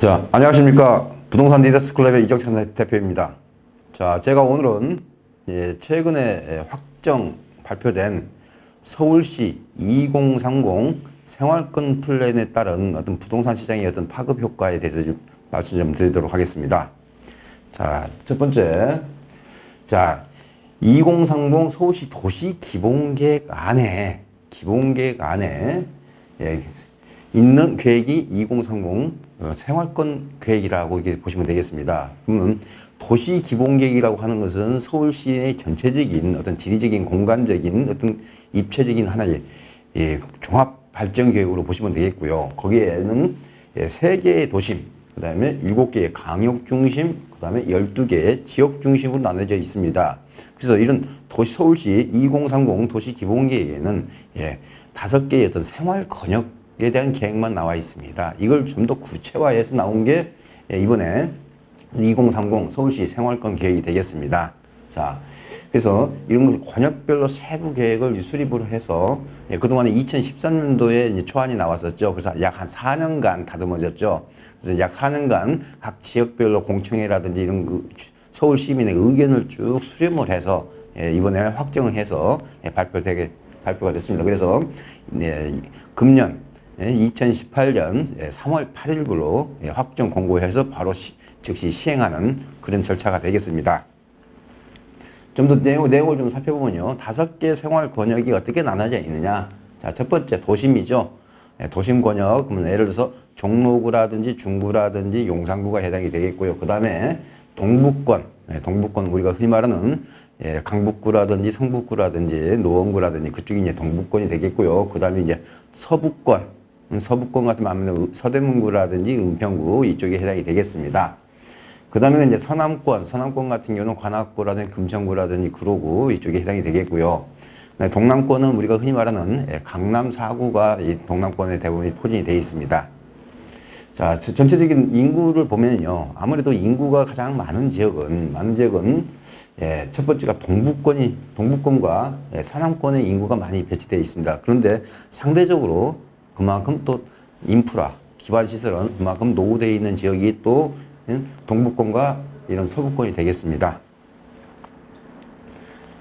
자, 안녕하십니까. 부동산 리더스 클럽의 이정찬 대표입니다. 자, 제가 오늘은 예, 최근에 확정 발표된 서울시 2030 생활권 플랜에 따른 어떤 부동산 시장의 어떤 파급 효과에 대해서 좀 말씀 좀 드리도록 하겠습니다. 자, 첫 번째. 자, 2030 서울시 도시 기본계획 안에, 기본계획 안에, 예, 있는 계획이 2030 어, 생활권 계획이라고 이렇게 보시면 되겠습니다. 그러면 도시 기본 계획이라고 하는 것은 서울시의 전체적인 어떤 지리적인 공간적인 어떤 입체적인 하나의 예, 종합 발전 계획으로 보시면 되겠고요. 거기에는 예, 세 개의 도심, 그 다음에 일곱 개의 강역 중심, 그 다음에 열두 개의 지역 중심으로 나눠져 있습니다. 그래서 이런 도시 서울시 2030 도시 기본 계획에는 예, 다섯 개의 어떤 생활 권역 에 대한 계획만 나와 있습니다. 이걸 좀 더 구체화해서 나온 게 예, 이번에 2030 서울시 생활권 계획이 되겠습니다. 자, 그래서 이런 것을 권역별로 세부 계획을 수립을 해서 예, 그동안에 2013년도에 초안이 나왔었죠. 그래서 약 한 4년간 다듬어졌죠. 그래서 약 4년간 각 지역별로 공청회라든지 이런 그 서울 시민의 의견을 쭉 수렴을 해서 예, 이번에 확정을 해서 발표되게 발표가 됐습니다. 그래서 금년 2018년 3월 8일부로 확정 공고해서 바로 시, 즉시 시행하는 그런 절차가 되겠습니다. 좀 더 내용, 내용을 좀 살펴보면요. 다섯 개 생활 권역이 어떻게 나눠져 있느냐. 자, 첫 번째 도심이죠. 예, 도심 권역, 그러면 예를 들어서 종로구라든지 중구라든지 용산구가 해당이 되겠고요. 그 다음에 동북권, 예, 동북권 우리가 흔히 말하는 예, 강북구라든지 성북구라든지 노원구라든지 그쪽이 이제 동북권이 되겠고요. 그 다음에 이제 서북권, 음, 서북권 같은 경우는 서대문구라든지 은평구 이쪽에 해당이 되겠습니다. 그 다음에 이제 서남권, 서남권 같은 경우는 관악구라든지 금천구라든지 구로구 이쪽에 해당이 되겠고요. 네, 동남권은 우리가 흔히 말하는 예, 강남 4구가 이 동남권에 대부분 포진이 되어 있습니다. 자, 전체적인 인구를 보면요. 아무래도 인구가 가장 많은 지역은, 많은 지역은, 예, 첫 번째가 동북권이, 동북권과 예, 서남권의 인구가 많이 배치되어 있습니다. 그런데 상대적으로 그만큼 또 인프라, 기반 시설은 그만큼 노후되어 있는 지역이 또 동북권과 이런 서북권이 되겠습니다.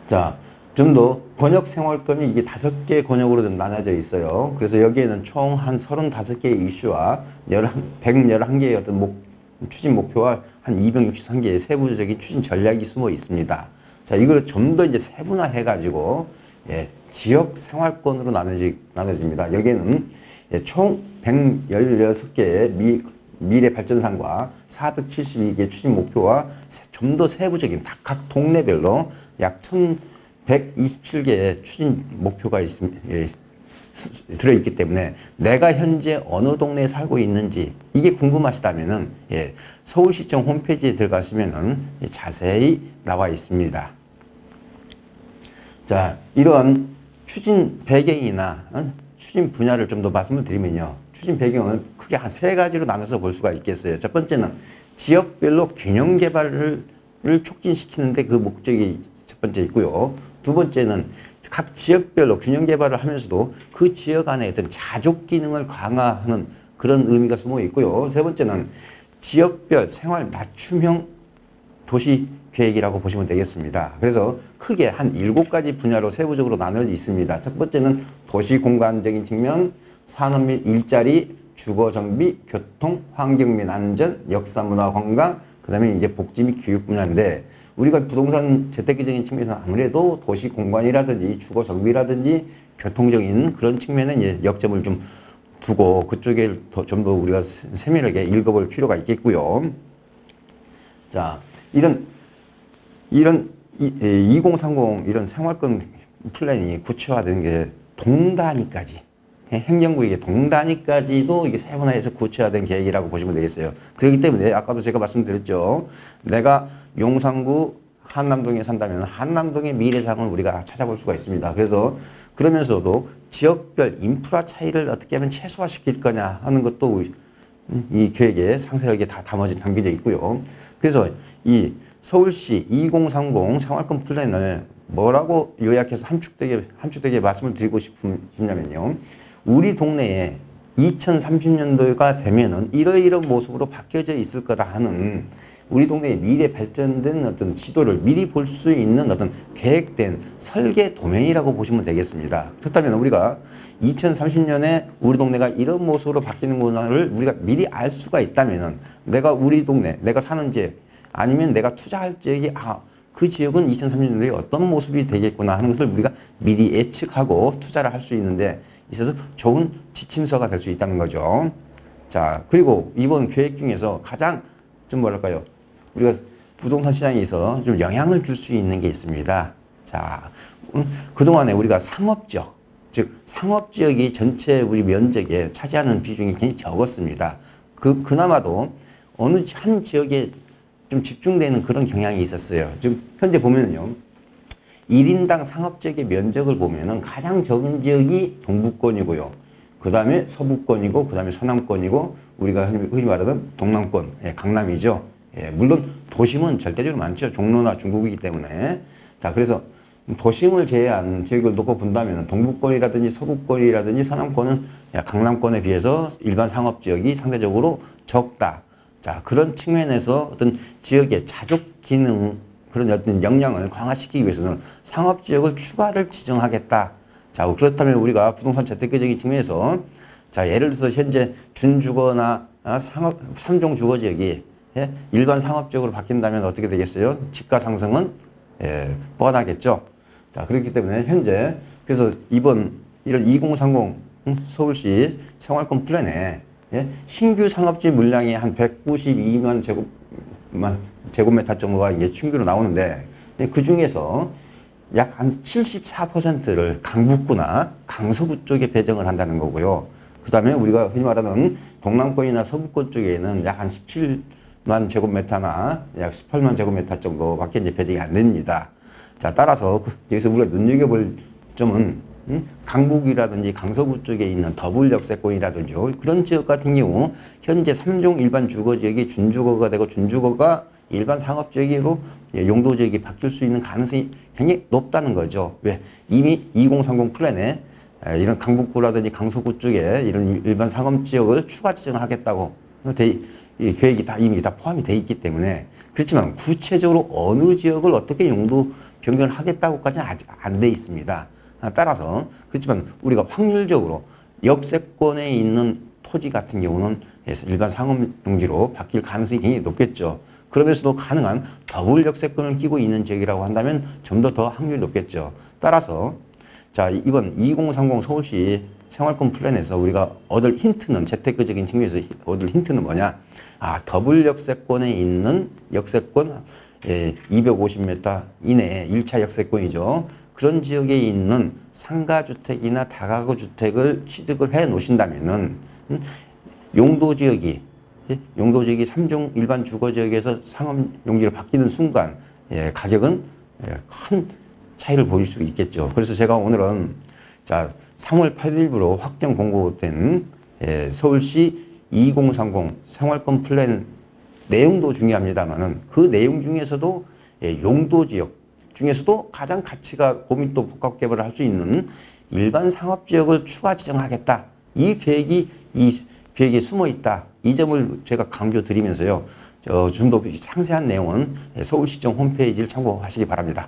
자, 좀 더 권역 생활권이 이게 다섯 개 권역으로 나눠져 있어요. 그래서 여기에는 총 한 35개의 이슈와 111개의 어떤 목, 추진 목표와 한 263개의 세부적인 추진 전략이 숨어 있습니다. 자, 이걸 좀 더 이제 세분화해가지고, 예, 지역 생활권으로 나눠지, 나눠집니다. 여기에는 예, 총 116개의 미, 미래 발전상과 472개 추진 목표와 좀 더 세부적인 각 동네별로 약 1127개의 추진 목표가 있습니다. 예, 들어있기 때문에 내가 현재 어느 동네에 살고 있는지 이게 궁금하시다면은 예, 서울시청 홈페이지에 들어가시면은 예, 자세히 나와 있습니다. 자, 이런 추진 배경이나 어? 추진 분야를 좀 더 말씀을 드리면요. 추진 배경은 크게 한 세 가지로 나눠서 볼 수가 있겠어요. 첫 번째는 지역별로 균형 개발을 촉진시키는데 그 목적이 첫 번째 있고요. 두 번째는 각 지역별로 균형 개발을 하면서도 그 지역 안에 어떤 자족 기능을 강화하는 그런 의미가 숨어 있고요. 세 번째는 지역별 생활 맞춤형 도시 계획이라고 보시면 되겠습니다. 그래서 크게 한 일곱 가지 분야로 세부적으로 나눠져 있습니다. 첫 번째는 도시 공간적인 측면, 산업 및 일자리, 주거 정비, 교통, 환경 및 안전, 역사 문화 관광, 그 다음에 이제 복지 및 교육 분야인데 우리가 부동산 재테크적인 측면에서 아무래도 도시 공간이라든지 주거 정비라든지 교통적인 그런 측면에 이제 역점을 좀 두고 그쪽에 좀 더 우리가 세밀하게 읽어볼 필요가 있겠고요. 자, 이런 이런 2030 이런 생활권 플랜이 구체화되는 게 동단위까지 행정구역의 동단위까지도 이게 세분화해서 구체화된 계획이라고 보시면 되겠어요. 그렇기 때문에 아까도 제가 말씀드렸죠. 내가 용산구 한남동에 산다면 한남동의 미래상을 우리가 찾아볼 수가 있습니다. 그래서 그러면서도 지역별 인프라 차이를 어떻게 하면 최소화시킬 거냐 하는 것도 이 계획에 상세하게 다 담아져 담겨져 있고요. 그래서 이 서울시 2030 생활권 플랜을 뭐라고 요약해서 함축되게, 함축되게 말씀을 드리고 싶냐면요. 우리 동네에 2030년도가 되면은 이러이런 모습으로 바뀌어져 있을 거다 하는 우리 동네의 미래 발전된 어떤 지도를 미리 볼 수 있는 어떤 계획된 설계 도면이라고 보시면 되겠습니다. 그렇다면 우리가 2030년에 우리 동네가 이런 모습으로 바뀌는구나를 우리가 미리 알 수가 있다면은 내가 우리 동네, 내가 사는 지역 아니면 내가 투자할 지역이 아, 그 지역은 2030년도에 어떤 모습이 되겠구나 하는 것을 우리가 미리 예측하고 투자를 할 수 있는데 있어서 좋은 지침서가 될 수 있다는 거죠. 자, 그리고 이번 계획 중에서 가장 좀 뭐랄까요? 우리가 부동산 시장에서 좀 영향을 줄 수 있는 게 있습니다. 자, 음, 그동안에 우리가 상업지역, 즉 상업지역이 전체 우리 면적에 차지하는 비중이 굉장히 적었습니다. 그, 그나마도 어느 한 지역에 좀 집중되는 그런 경향이 있었어요. 지금 현재 보면요. 1인당 상업지역의 면적을 보면은 가장 적은 지역이 동부권이고요. 그 다음에 서부권이고, 그 다음에 서남권이고, 우리가 흔히 말하는 동남권, 예, 강남이죠. 예, 물론 도심은 절대적으로 많죠. 종로나 중국이기 때문에. 자, 그래서 도심을 제외한 지역을 놓고 본다면 동부권이라든지 서부권이라든지 서남권은 강남권에 비해서 일반 상업지역이 상대적으로 적다. 자, 그런 측면에서 어떤 지역의 자족 기능, 그런 어떤 역량을 강화시키기 위해서는 상업지역을 추가를 지정하겠다. 자, 그렇다면 우리가 부동산 재테크적인 측면에서 자, 예를 들어서 현재 준주거나 아, 상업, 삼종 주거지역이 예? 일반 상업적으로 바뀐다면 어떻게 되겠어요? 집가 상승은 예, 뻔하겠죠. 자 그렇기 때문에 현재 그래서 이번 이런 2030 서울시 생활권 플랜에 예? 신규 상업지 물량이 한 192만 제곱만 제곱미터 정도가 이제 신규로 나오는데 예, 그 중에서 약 한 74%를 강북구나 강서구 쪽에 배정을 한다는 거고요. 그 다음에 우리가 흔히 말하는 동남권이나 서부권 쪽에는 약 한 17, 만 제곱미터나 약 18만 제곱미터 정도밖에 이제 배정이 안 됩니다. 자, 따라서 그 여기서 우리가 눈여겨볼 점은 음? 강북이라든지 강서구 쪽에 있는 더블 역세권이라든지 그런 지역 같은 경우 현재 3종 일반 주거지역이 준주거가 되고 준주거가 일반 예, 용도지역이 바뀔 수 있는 가능성이 굉장히 높다는 거죠. 왜? 이미 2030 플랜에 이런 강북구라든지 강서구 쪽에 이런 일반 상업지역을 추가 지정하겠다고 돼 이 계획이 다 이미 다 포함이 돼 있기 때문에 그렇지만 구체적으로 어느 지역을 어떻게 용도 변경을 하겠다고까지는 아직 안 돼 있습니다. 아, 따라서 그렇지만 우리가 확률적으로 역세권에 있는 토지 같은 경우는 일반 상업용지로 바뀔 가능성이 굉장히 높겠죠. 그러면서도 가능한 더블 역세권을 끼고 있는 지역이라고 한다면 좀 더 더 확률이 높겠죠. 따라서 자 이번 2030 서울시 생활권 플랜에서 우리가 얻을 힌트는 재테크적인 측면에서 얻을 힌트는 뭐냐? 아, 더블 역세권에 있는 역세권 예, 250m 이내에 1차 역세권이죠. 그런 지역에 있는 상가주택이나 다가구 주택을 취득을 해 놓으신다면은 음, 용도 지역이 예, 용도 지역이 3종 일반 주거 지역에서 상업 용지로 바뀌는 순간 예, 가격은 예, 큰 차이를 보일 수 있겠죠. 그래서 제가 오늘은 자 3월 8일부로 확정 공고된 예, 서울시 2030 생활권 플랜 내용도 중요합니다만은 그 내용 중에서도 예, 용도 지역 중에서도 가장 가치가 고민도 복합 개발을 할 수 있는 일반 상업 지역을 추가 지정하겠다. 이 계획이 이 계획에 숨어 있다. 이 점을 제가 강조 드리면서요. 좀더 상세한 내용은 서울시청 홈페이지를 참고하시기 바랍니다.